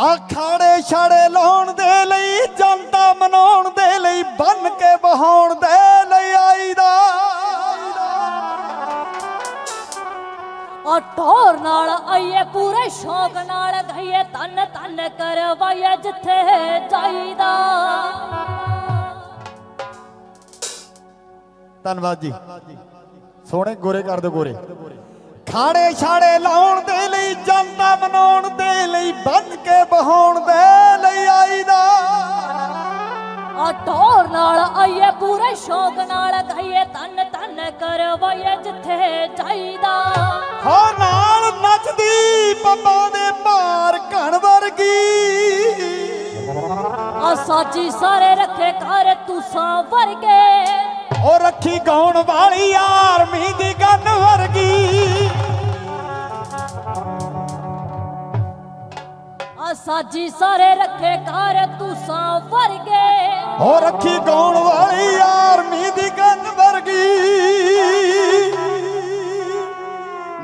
ਆਖਾੜੇ ਛਾੜੇ ਲਾਉਣ ਦੇ ਲਈ ਜਨਤਾ ਮਨਾਉਣ ਦੇ ਲਈ ਬੰਨ ਕੇ ਬਹਾਉਣ ਦੇ ਲਈ ਆਈਦਾ। ਆ ਢੋਰ ਨਾਲ ਆਈਏ ਪੂਰੇ ਸ਼ੌਕ ਨਾਲ ਗਈਏ ਤਨ ਤਨ ਕਰਵਾਈਏ ਜਿੱਥੇ ਚਾਹੀਦਾ ਧੰਨਵਾਦ ਜੀ। ਸੋਹਣੇ ਗੋਰੇ ਕਰ ਦਿਓ ਗੋਰੇ। ਖਾੜੇ ਛਾੜੇ ਲਾਉਣ ਦੇ ਲਈ ਜਨਤਾ ਮਨਾਉਣ ਦੇ ਲਈ ਬੰਨ ਕੇ ਬਹਾਉਣ ਦੇ ਲਈ ਆਈਦਾ। ਆ ਢੋਰ ਨਾਲ ਆਈਏ ਪੂਰੇ ਸ਼ੌਕ ਨਾਲ ਗਈਏ ਤਨ ਤਨ ਕਰਵਾਈਏ ਜਿੱਥੇ ਚਾਹੀਦਾ। ਹੋ ਨਾਲ ਨੱਚਦੀ ਪੱਬਾਂ ਦੇ ਭਾਰ ਘਣ ਵਰਗੀ। ਆ ਸਾਜੀ ਸਾਰੇ ਰੱਖੇ ਘਰ ਤੁਸਾਂ ਵਰਗੇ। ਉਹ ਰੱਖੀ ਗਾਉਣ ਵਾਲੀ ਆਰਮੀ ਦੀ ਗੰਨ ਵਰਗੀ। ਸਾਜੀ ਸਾਰੇ ਰੱਖੇ ਘਰ ਤੁਸਾਂ ਵਰਗੇ। ਉਹ ਰੱਖੀ ਗਾਉਣ ਵਾਲੀ ਆਰਮੀ ਦੀ ਗੰਨ ਵਰਗੀ।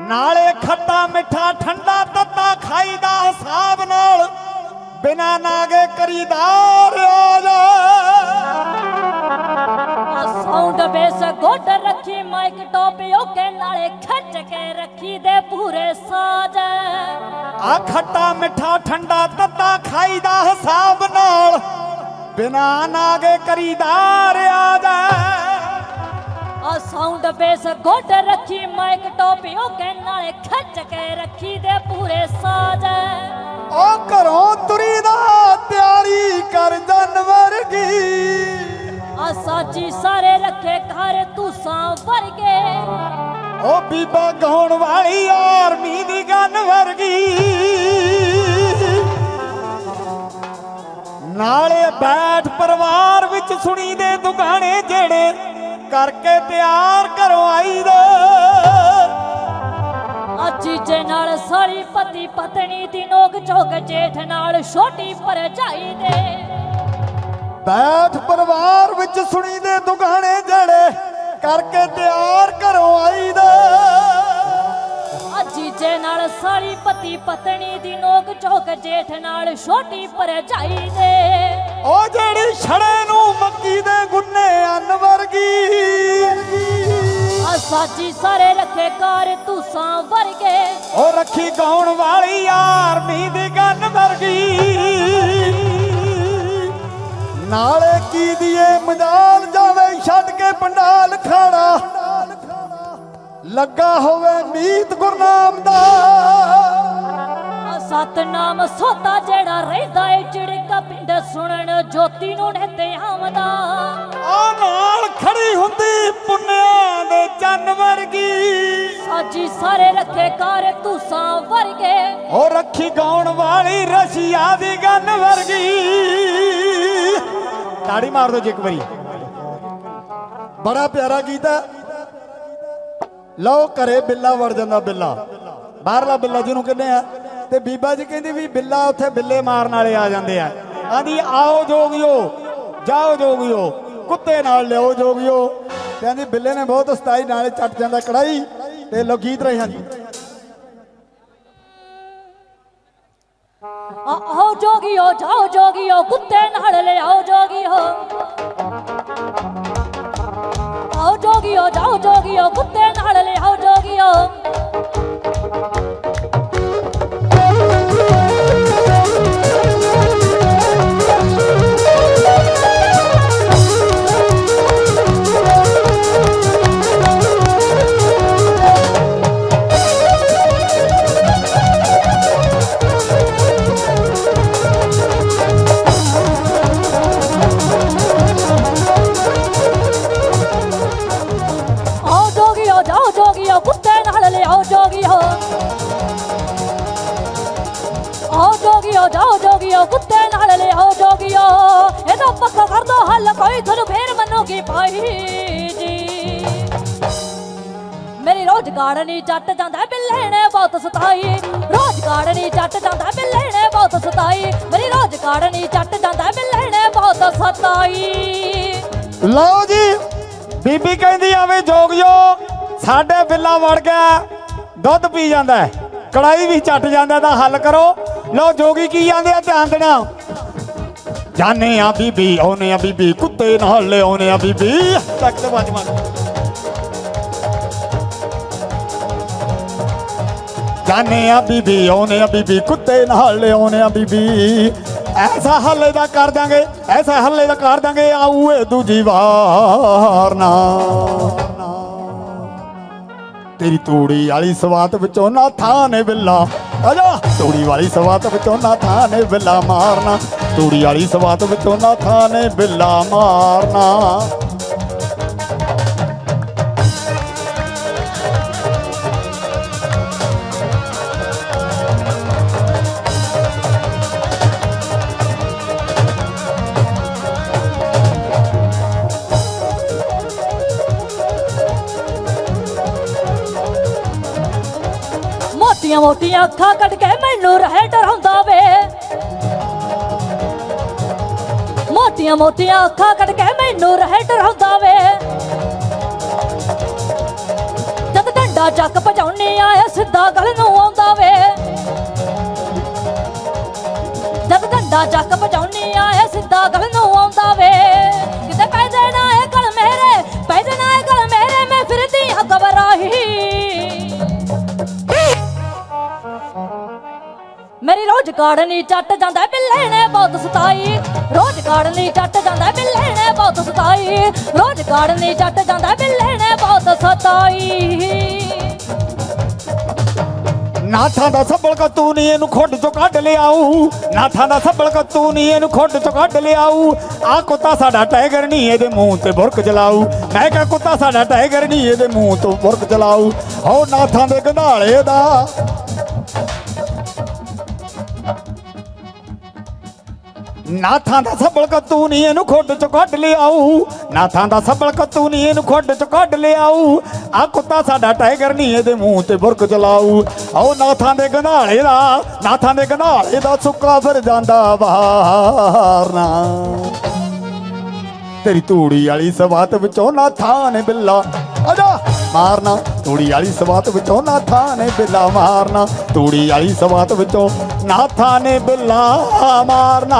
ਨਾਲੇ ਖੱਟਾ ਮਿੱਠਾ ਠੰਡਾ ਤੱਤਾ ਖਾਈਦਾ ਹਿਸਾਬ ਨਾਲ। ਬਿਨਾ ਨਾਗੇ ਕਰੀਦਾ ਗੋਟ ਰੱਖੀ ਮਾਈਕ ਟੋਪ ਓਕੇ ਨਾਲੇ ਖੱਚ ਕੇ ਰੱਖੀ ਦੇ ਪੂਰੇ ਸਾਜ। ਆ ਖੱਟਾ ਮਿੱਠਾ ਠੰਡਾ ਤੱਤਾ ਖਾਈਦਾ ਹਿਸਾਬ ਨਾਲ ਬਿਨਾ ਨਾਗੇ ਕਰੀਦਾ ਰਿਆਜ਼ ਆ ਸਾਊਂਡ ਬੇਸ ਗੋਟ ਰੱਖੀ ਮਾਈਕ ਟੋਪ ਓਕੇ ਨਾਲੇ ਖੱਚ ਕੇ ਰੱਖੀ ਦੇ ਪੂਰੇ ਸਾਜ। ਉਹ ਘਰੋਂ ਤੁਰੀ ਦਾ ਤਿਆਰੀ ਕਰ ਜਾਨਵਰ ਕੀ ਆ ਸਾਜੀ ਸਾਰੇ ਰੱਖੇ ਘਰ ਤੁਸਾਂ ਵਰਗੇ। ਉਹ ਬੀਬਾ ਗਾਉਣ ਵਾਲੀ ਆਰਮੀ ਦੀ ਗੰਨ ਵਰਗੀ। ਨਾਲੇ ਬੈਠ ਪਰਿਵਾਰ ਵਿੱਚ ਸੁਣੀ ਦੇ ਦੁਗਾਣੇ ਜਿਹੜੇ ਕਰਕੇ ਤਿਆਰ ਘਰੋਂ ਆਈਦਾ। ਆ ਜੀਜੇ ਨਾਲ ਸਾਰੀ ਪਤੀ ਪਤਨੀ ਦੀ ਨੋਕ ਝੋਕ ਜੇਠ ਨਾਲ ਛੋਟੀ ਭਰਜਾਈ ਦੇ। ਬੈਠ ਪਰਿਵਾਰ ਵਿੱਚ ਸੁਣੀ ਦੇ ਦੁਗਾਣੇ ਜਿਹੜੇ ਕਰਕੇ ਤਿਆਰ ਘਰੋਂ ਆਈਦਾ ਜੀਜੇ ਨਾਲ ਸਾਰੀ ਪਤੀ ਪਤਨੀ ਦੀ ਨੋਕ ਝੋਕ ਜੇਠ ਨਾਲ ਛੋਟੀ ਭਰਜਾਈ ਦੇ। ਉਹ ਜਿਹੜੀ ਛੜੇ ਨੂੰ ਮੱਕੀ ਦੇ ਗੁੰਨੇ ਅੰਨ ਵਰਗੀ। ਸਾਜੀ ਸਾਰੇ ਰੱਖੇ ਕਾਰ ਤੁਸਾਂ ਵਰਗੇ। ਉਹ ਰੱਖੀ ਗਾਉਣ ਵਾਲੀ ਆਰਮੀ ਦੀ ਗੰਨ ਵਰਗੀ। ਨਾਲੇ ਕੀ ਦੀਏ? ਮਜਾਲ ਜਾਵੇ ਛੱਡ ਕੇ ਪੰਡਾਲ ਖਾੜਾ ਲੱਗਾ ਹੋਵੇ ਮੀਤ ਗੁਰਨਾਮ ਦਾ। ਸਤਨਾਮ ਸੋਤਾ ਜਿਹੜਾ ਰਹਿੰਦਾ ਏ ਚਿੜਕਾ ਪਿੰਡ ਸੁਣਨ ਜੋਤੀ ਨੂੰ ਨਿਹਤੇ ਆਵਦਾ ਆ ਨਾਲ ਖੜੀ ਹੁੰਦੀ ਪੁੰਨਿਆਂ ਦੇ ਚੰਨ ਵਰਗੀ। ਸਾਜੀ ਸਾਰੇ ਰੱਖੇ ਕਾਰ ਤੁਸਾਂ ਵਰਗੇ। ਉਹ ਰੱਖੀ ਗਾਉਣ ਵਾਲੀ ਰਸ਼ੀਆ ਦੀ ਗੰਨ ਵਰਗੀ। ਤਾੜੀ ਮਾਰ ਦਿਓ ਜੀ ਇੱਕ ਵਾਰੀ। ਬੜਾ ਪਿਆਰਾ ਗੀਤ ਹੈ। ਲਓ, ਘਰੇ ਬਿੱਲਾ ਵੜ ਜਾਂਦਾ ਬਿੱਲਾ। ਬਾਹਰਲਾ ਬਿੱਲਾ ਜਿਹਨੂੰ ਕਹਿੰਦੇ ਆ। ਤੇ ਬੀਬਾ ਜੀ ਕਹਿੰਦੀ ਵੀ ਬਿੱਲਾ ਉੱਥੇ ਬਿੱਲੇ ਮਾਰਨ ਵਾਲੇ ਆ ਜਾਂਦੇ ਆ। ਆਂਦੀ, ਆਓ ਜੋਗਿਓ, ਜਾਓ ਜੋਗਿਓ, ਕੁੱਤੇ ਨਾਲ ਲਿਆਓ ਜੋਗਿਓ। ਕਹਿੰਦੀ ਬਿੱਲੇ ਨੇ ਬਹੁਤ ਉਸਤਾਈ ਨਾਲ ਚੱਟ ਜਾਂਦਾ ਕੜਾਈ। ਤੇ ਲੋ ਗੀਤ ਰਹੇ ਹਾਂ ਆਓ ਜੋਗੀਓ, ਜਾਓ ਜੋਗੀਓ, ਕੁੱਤੇ ਜਾਓ ਜੋਗੀਓ ਆਓ ਜੋਗੀਓ ਜਾਓ ਜੋਗੀਓ ਕੁੱਤੇ ਨਾਲ ਲਿਆਓ ਜੋਗੀਓ ਇਹਦਾ ਪੱਕਾ ਕਰ ਦੋ ਹੱਲ ਕੋਈ ਤੁਹਾਨੂੰ ਫੇਰ ਮੰਨੂਗੀ ਭਾਈ ਜੀ ਮੇਰੀ ਰੋਜ਼ ਗਾੜਨੀ ਜੱਟ ਜਾਂਦਾ ਬਿੱਲੇ ਨੇ ਬਹੁਤ ਸਤਾਈ ਰੋਜ਼ ਗਾੜਨੀ ਜੱਟ ਜਾਂਦਾ ਬਿੱਲੇ ਨੇ ਬਹੁਤ ਸਤਾਈ ਮੇਰੀ ਰੋਜ਼ ਗਾੜਨੀ ਜੱਟ ਜਾਂਦਾ ਬਿੱਲੇ ਨੇ ਬਹੁਤ ਸਤਾਈ ਲਓ ਜੀ ਬੀਬੀ ਕਹਿੰਦੀ ਆਵੇ ਜੋਗਿਓ ਸਾਡੇ ਬਿੱਲਾ ਵੜ ਗਿਆ ਦੁੱਧ ਪੀ ਜਾਂਦਾ ਹੈ, ਕੜਾਈ ਵੀ ਚੱਟ ਜਾਂਦਾ ਤਾਂ ਹੱਲ ਕਰੋ। ਲੋ ਜੋਗੀ ਕੀ ਜਾਂਦੇ ਆ ਧਿਆਨ ਦੇਣਾ। ਜਾਣੇ ਆ ਬੀਬੀ ਆਉਨੇ ਆ ਬੀਬੀ ਕੁੱਤੇ ਨਾਲ ਲਿਆਉਨੇ ਆ ਬੀਬੀ। ਤੱਕ ਤੇ ਵੱਜ ਮਾਰ ਜਾਣੇ ਆ ਬੀਬੀ ਆਉਨੇ ਆ ਬੀਬੀ ਕੁੱਤੇ ਨਾਲ ਲਿਆਉਨੇ ਆ ਬੀਬੀ। ਐਸਾ ਹੱਲੇ ਦਾ ਕਰ ਦਾਂਗੇ ਐਸਾ ਹੱਲੇ ਦਾ ਕਰ ਦਾਂਗੇ ਆਊ ਏ ਦੂਜੀ ਵਾਰ ਨਾ। ਤੇਰੀ ਤੂੜੀ ਵਾਲੀ ਸਵਾਤ ਵਿੱਚੋਂ ਨਾ ਥਾਂ ਨੇ ਬਿੱਲਾ। ਆਜਾ। ਤੂੜੀ ਵਾਲੀ ਸਵਾਤ ਵਿੱਚੋਂ ਨਾ ਥਾਂ ਨੇ ਬਿੱਲਾ ਮਾਰਨਾ। ਤੂੜੀ ਵਾਲੀ ਸਵਾਤ ਵਿੱਚੋਂ ਨਾ ਥਾਂ ਨੇ ਬਿੱਲਾ ਮਾਰਨਾ। ਮੋਟੀਆਂ ਮੋਟੀਆਂ ਅੱਖਾਂ ਕੱਢ ਕੇ ਮੈਨੂੰ ਰਹਿ ਡਰਾਉਂਦਾ ਵੇ। ਮੋਟੀਆਂ ਮੋਟੀਆਂ ਅੱਖਾਂ ਕੱਢ ਕੇ ਮੈਨੂੰ ਰਹਿ ਡਰਾਉਂਦਾ ਵੇ। ਜਦ ਡੰਡਾ ਚੱਕ ਭਜਾਉਣੀ ਆਇਆ ਸਿੱਧਾ ਗਲ ਨੂੰ ਆਉਂਦਾ ਵੇ। ਜਦ ਡੰਡਾ ਚੱਕ ਭਜਾਉਣੀ ਮੇਰੀ ਰੋਜ਼ ਕਾੜਨੀ ਚੱਟ ਜਾਂਦਾ, ਬਿੱਲੇ ਨੇ ਬਹੁਤ ਸਤਾਈ। ਰੋਜ਼ ਕਾੜਨੀ ਚੱਟ ਜਾਂਦਾ, ਬਿੱਲੇ ਨੇ ਬਹੁਤ ਸਤਾਈ। ਰੋਜ਼ ਕਾੜਨੀ ਚੱਟ ਜਾਂਦਾ, ਬਿੱਲੇ ਨੇ ਬਹੁਤ ਸਤਾਈ। ਨਾਥਾਂ ਦਾ ਸੱਬਲ ਕਤੂ ਨਹੀਂ ਇਹਨੂੰ ਖੁੱਡ ਚੋਂ ਕੱਢ ਲਿਆਊ। ਨਾਥਾਂ ਦਾ ਸੱਬਲ ਕਤੂ ਨਹੀਂ ਇਹਨੂੰ ਖੁੱਡ ਚੋਂ ਕੱਢ ਲਿਆਊ। ਆ ਕੁੱਤਾ ਸਾਡਾ ਟਾਈਗਰ ਨੀ ਇਹਦੇ ਮੂੰਹ ਤੇ ਬੁਰਕ ਚਲਾਊ ਮੈਂ ਕਿਹਾ ਕੁੱਤਾ ਸਾਡਾ ਟਾਈਗਰ ਨੀ ਇਹਦੇ ਮੂੰਹ ਤੋਂ ਬੁਰਕ ਜਲਾਉ ਹੋ ਨਾਥਾਂ ਦੇ ਗੰਧਾਲੇ ਦਾ। ਨਾਥਾਂ ਦਾ ਸੱਬਲ ਕਤੂ ਨਹੀਂ ਇਹਨੂੰ ਖੁੱਡ ਚ ਕੱਢ ਲਿਆਊ। ਨਾਥਾਂ ਦਾ ਸੱਬਲ ਕਤੂ ਨਹੀਂ ਇਹਨੂੰ ਖੁੱਡ ਚ ਕੱਢ ਲਿਆਊ। ਆ ਕੁੱਤਾ ਸਾਡਾ ਟਾਈਗਰ ਨਹੀਂ ਇਹਦੇ ਮੂੰਹ ਤੇ ਬੁਰਕ ਚਲਾਊ। ਆਓ ਨਾਥਾਂ ਦੇ ਗੰਧਾਲੇ ਦਾ ਨਾਥਾਂ ਦੇ ਗੰਧਾਲੇ ਦਾ ਸੁੱਕਾ ਫਿਰ ਜਾਂਦਾ ਬਾਹਰ ਤੇਰੀ ਧੂੜੀ ਵਾਲੀ ਸਵਾਤ ਵਿੱਚੋਂ ਨਾਥਾਂ ਨੇ ਬਿੱਲਾ। ਆਜਾ ਮਾਰਨਾ, ਤੂੜੀ ਵਾਲੀ ਸਵਾਤ ਵਿੱਚੋਂ ਨਾਥਾ ਨੇ ਬਿੱਲਾ ਮਾਰਨਾ, ਤੂੜੀ ਵਾਲੀ ਸਵਾਤ ਵਿੱਚੋਂ ਨਾਥਾਂ ਨੇ ਬਿੱਲਾ ਮਾਰਨਾ।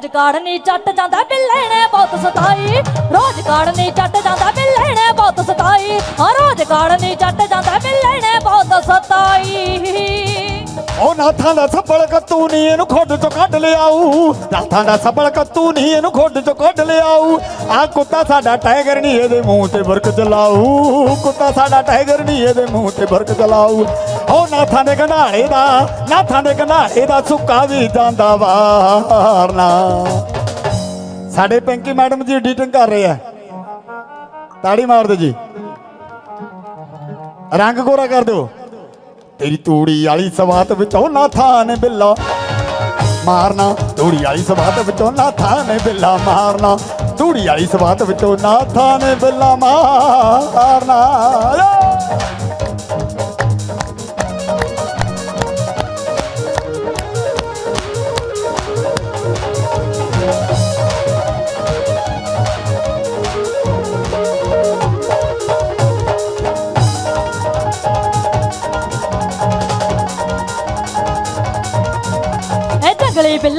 ਰੋਜ਼ ਕਾੜਨੀ ਚੱਟ ਜਾਂਦਾ, ਬਿੱਲੇ ਨੇ ਬਹੁਤ ਸਤਾਈ। ਰੋਜ਼ ਕਾੜਨੀ ਚੱਟ ਜਾਂਦਾ, ਬਿੱਲੇ ਨੇ ਬਹੁਤ ਸਤਾਈ। ਹਾਂ, ਰੋਜ਼ ਕਾੜਨੀ ਚੱਟ ਜਾਂਦਾ, ਬਿੱਲੇ ਨੇ ਬਹੁਤ ਸਤਾਈ। ਉਹ ਨਾਥਾਂ ਦਾ ਸੱਬਲ ਕੱਤੂ ਨੀ, ਇਹਨੂੰ ਖੁੱਡ ਚੋਂ ਕੱਢ ਲਿਆਊ। ਨਾਥਾਂ ਦਾ ਸੱਬਲ ਕੱਤੂ ਨੀ, ਇਹਨੂੰ ਖੁੱਡ ਚੋਂ ਕੱਢ ਲਿਆਊ। ਆ ਕੁੱਤਾ ਸਾਡਾ ਟਾਈਗਰ ਨੀ, ਇਹਦੇ ਮੂੰਹ ਤੇ ਬਰਕ ਚਲਾਊ ਕੁੱਤਾ ਸਾਡਾ ਟਾਈਗਰ ਨੀ, ਇਹਦੇ ਮੂੰਹ ਤੇ ਬਰਕ ਚਲਾਊ ਉਹ ਨਾਥਾਂ ਦੇ ਗੰਢਾਲੇ ਦਾ, ਨਾਥਾਂ ਦੇ ਗੰਢਾਲੇ ਦਾ ਸੁੱਕਾ ਵੀ ਜਾਂਦਾ ਵਾਰ ਸਾਡੇ ਪਿੰਕੀ ਮੈਡਮ ਜੀ ਐਡੀਟਿੰਗ ਕਰ ਰਹੇ ਆ। ਤਾੜੀ ਮਾਰ ਦਿਓ ਜੀ। ਰੰਗ ਗੋਰਾ ਕਰ ਦਿਓ। ਤੇਰੀ ਤੂੜੀ ਵਾਲੀ ਸਵਾਤ ਵਿੱਚੋਂ ਨਾਥਾਂ ਨੇ ਬਿੱਲਾ ਮਾਰਨਾ। ਤੂੜੀ ਵਾਲੀ ਸਵਾਤ ਵਿੱਚੋਂ ਨਾ ਥਾਂ ਨੇ ਬਿੱਲਾ ਮਾਰਨਾ। ਤੂੜੀ ਵਾਲੀ ਸਵਾਤ ਵਿੱਚੋਂ ਨਾਥਾਂ ਨੇ ਬਿੱਲਾ ਮਾਰਨਾ।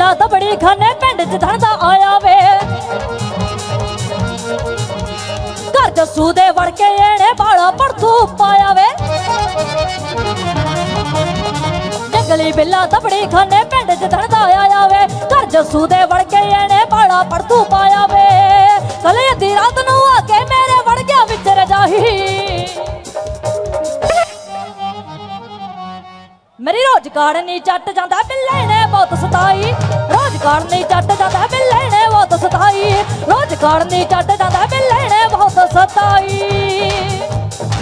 ਜੰਗਲੀ ਬਿੱਲਾ ਖਾਨੇ ਪਿੰਡ ਚ ਧਣਦਾ ਆਇਆ ਵੇ। ਘਰ ਜੱਸੂ ਦੇ ਵੜ ਕੇ ਇਹਨੇ ਬਾਲਾ ਪੜਥੂ ਪਾਇਆ ਵੇ। ਜੰਗਲੀ ਬਿੱਲਾ ਦਬੜੀ ਖਾਨੇ ਪਿੰਡ ਚ ਧਣਦਾ ਆਇਆ ਵੇ। ਘਰ ਜੱਸੂ ਦੇ ਵੜ ਕੇ ਇਹਨੇ ਬਾਲਾ ਪੜਥੂ ਪਾਇਆ ਰਜਾਈ ਨਹੀਂ ਚੱਟ ਜਾਂਦਾ, ਬਿੱਲੇ ਨੇ ਬਹੁਤ ਸਤਾਈ। ਰੋਜ਼ ਨਹੀਂ ਚੱਟ ਜਾਂਦਾ, ਬਿੱਲੇ ਨੇ ਬਹੁਤ ਸਤਾਈ। ਰੋਜ਼ ਨਹੀਂ ਚੱਟ ਜਾਂਦਾ, ਬਿੱਲੇ ਨੇ ਬਹੁਤ ਸਤਾਈ।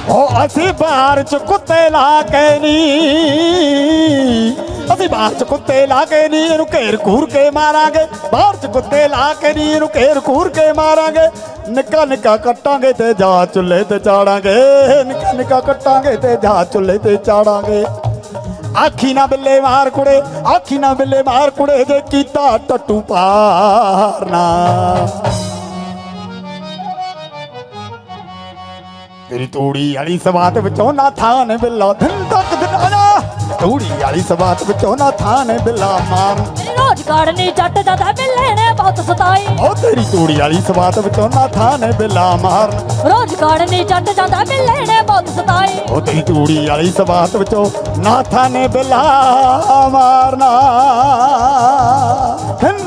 ਉਹ ਅਸੀਂ ਬਾਹਰ ਚ ਕੁੱਤੇ ਲਾ ਕੇ ਨੀ। ਅਸੀਂ ਬਾਹਰ ਚ ਕੁੱਤੇ ਲਾ ਕੇ ਨੀ, ਇਹਨੂੰ ਘੇਰ ਘੂਰ ਕੇ ਮਾਰਾਂਗੇ। ਬਾਹਰ ਚ ਕੁੱਤੇ ਲਾ ਕੇ ਨੀ, ਇਹਨੂੰ ਘੇਰ ਘੂਰ ਕੇ ਮਾਰਾਂਗੇ। ਨਿੱਕਾ ਨਿੱਕਾ ਕੱਟਾਂਗੇ ਤੇ ਜਾ ਚੁੱਲ੍ਹੇ ਤੇ ਚਾੜਾਂਗੇ। ਨਿੱਕਾ ਨਿੱਕਾ ਕੱਟਾਂਗੇ ਤੇ ਜਾ ਚੁੱਲ੍ਹੇ ਤੇ ਚਾੜਾਂਗੇ। ਆਖੀ ਨਾ ਬਿੱਲੇ ਮਾਰ ਕੁੜੇ, ਆਖੀ ਨਾ ਬਿੱਲੇ ਮਾਰ ਕੁੜੇ ਜੇ ਕੀਤਾ ਟੱਟੂ ਪਾਰਨਾ। ਤੇਰੀ ਤੂੜੀ ਵਾਲੀ ਸਵਾਤ ਵਿੱਚੋਂ ਨਾ ਥਾਨ ਬਿੱਲਾ, ਦਿਨ ਤੱਕ ਦਿਨ ਤੂੜੀ ਵਾਲੀ ਸਵਾਤ ਵਿੱਚੋਂ ਨਾ ਥਾਨ ਬਿੱਲਾ ਮਾਰ। ਮੇਰੀ ਨਹੀਂ ਚੱਟ ਜਾਂਦਾ ਬਿੱਲੇ ਨੇ ਬਹੁਤ ਸਤਾਈ। ਉਹ ਤੇਰੀ ਤੂੜੀ ਵਾਲੀ ਸਵਾਤ ਵਿੱਚੋਂ ਨਾ ਥਾਨ ਬਿੱਲਾ ਮਾਰ ਰੋਜ਼ ਕਾੜ ਨਹੀਂ ਚੱਟ ਜਾਂਦਾ ਬਿੱਲੇ ਨੇ ਬਹੁਤ ਸਤਾਈ। ਉਹ ਤੇਰੀ ਤੂੜੀ ਵਾਲੀ ਸਵਾਤ ਵਿੱਚੋਂ ਨਾ ਥਾਨ ਬਿੱਲਾ ਮਾਰਨਾ।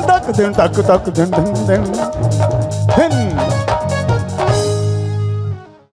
ਤੱਕ ਦਿਨ ਤੱਕ ਤੱਕ ਦਿਨ ਦਿਨ ਦਿਨ। ਦਿਨ